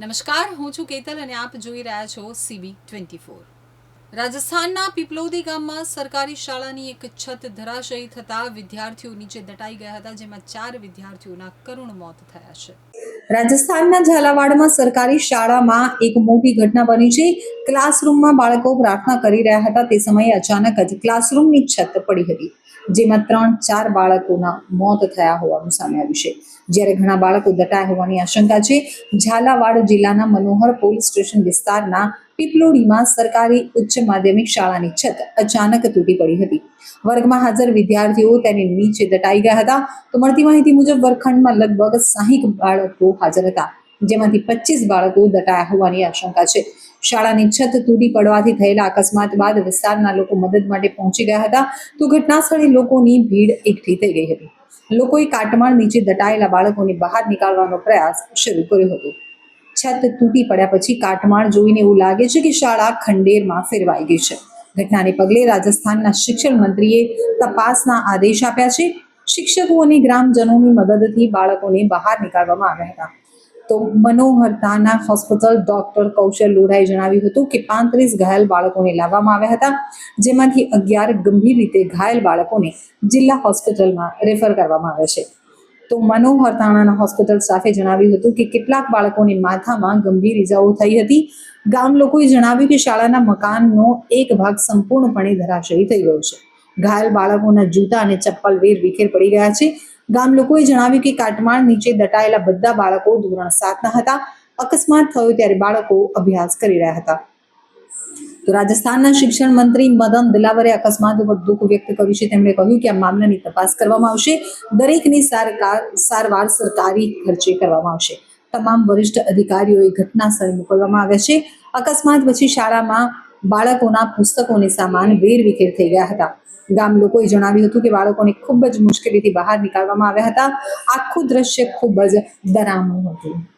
નમસ્કાર, હું છું કેતલ અને આપ જોઈ રહ્યા છો સીબી ટ્વેન્ટી ફોર રાજસ્થાનના પીપલોદી ગામમાં સરકારી શાળાની એક છત ધરાશયી થતા વિદ્યાર્થીઓ નીચે દટાઈ ગયા હતા, જેમાં ચાર વિદ્યાર્થીઓના કરુણ મોત થયા છે. રાજસ્થાનના ઝાલાવાડમાં સરકારી શાળામાં એક મોટી ઘટના બની છે. ક્લાસરૂમમાં બાળકો પ્રાર્થના કરી રહ્યા હતા તે સમયે અચાનક જ ક્લાસરૂમની છત પડી હતી, જેમાં ત્રણ ચાર બાળકોના મોત થયા હોવાનું સામે આવ્યું છે. જ્યારે ઘણા બાળકો દટાયા હોવાની આશંકા છે, ઝાલાવાડ જિલ્લાના મનોહર પોલીસ સ્ટેશન વિસ્તારના પીપલોડીમાં સરકારી ઉચ્ચ માધ્યમિક શાળાની છત અચાનક તૂટી પડી હતી. વર્ગમાં હાજર વિદ્યાર્થીઓ તેની નીચે દટાઈ ગયા હતા. તો મળતી માહિતી મુજબ, વર્ગખંડમાં લગભગ સાહીઠ બાળકો હાજર હતા. જેમાંથી પચીસ બાળકો દટાયા હોવાની આશંકા છે. શાળાની છત તૂટી પડવાથી થયેલા અકસ્માત બાદ વિસ્તારના લોકો મદદ માટે પહોંચી ગયા હતા. તો ઘટના સ્થળે લોકોની ભીડ એકઠી થઈ ગઈ હતી. લોકોએ કાટમાળ નીચે દટાયેલા બાળકોને બહાર નીકાળવાનો પ્રયાસ શરૂ કર્યો હતો. છત તૂટી પડ્યા પછી કાટમાળ જોઈને એવું લાગે છે કે શાળા ખંડેરમાં ફેરવાઈ ગઈ છે. ઘટનાને પગલે રાજસ્થાનના શિક્ષણ મંત્રીએ તપાસના આદેશ આપ્યા છે. શિક્ષકો અને ગ્રામજનોની મદદથી બાળકોને બહાર નીકાળવામાં આવ્યા હતા. તો મનોહરતાના હોસ્પિટલ ડોક્ટર કૌશલ લોઢાએ જણાવ્યું હતું કે પાંત્રીસ ઘાયલ બાળકોને લાવવામાં આવ્યા હતા, જેમાંથી અગિયાર ગંભીર રીતે ઘાયલ બાળકોને જિલ્લા હોસ્પિટલમાં રેફર કરવામાં આવ્યા છે. તો મનોહર તાણાના હોસ્પિટલ સ્ટાફે જણાવ્યું હતું કે કેટલાક બાળકોની માથામાં ગંભીર ઇજાઓ થઈ હતી. ગામ લોકોએ જણાવ્યું કે શાળાના મકાનનો એક ભાગ સંપૂર્ણપણે ધરાશયી થઈ ગયો છે. ઘાયલ બાળકોના જૂતા અને ચપ્પલ વેર વિખેર પડી ગયા છે. ગામ લોકોએ જણાવ્યું કે કાટમાળ નીચે દટાયેલા બધા બાળકો ધોરણ સાતના હતા. અકસ્માત થયો ત્યારે બાળકો અભ્યાસ કરી રહ્યા હતા. તો રાજસ્થાનના શિક્ષણ મંત્રી મદન દિલાવરે અકસ્માત ઉપર દુઃખ વ્યક્ત કર્યું છે. તેમણે કહ્યું કે આ મામલાની તપાસ કરવામાં આવશે. દરેકની સારવાર સરકારી ખર્ચે કરવામાં આવશે. તમામ વરિષ્ઠ અધિકારીઓએ ઘટના સ્થળે મોકલવામાં આવ્યા છે. અકસ્માત પછી શાળામાં બાળકોના પુસ્તકોને સામાન વેર વિખેર થઈ ગયા હતા. ગામ લોકોએ જણાવ્યું હતું કે બાળકોને ખૂબ જ મુશ્કેલીથી બહાર નીકાળવામાં આવ્યા હતા. આખું દ્રશ્ય ખૂબ જ ડરામણું હતું.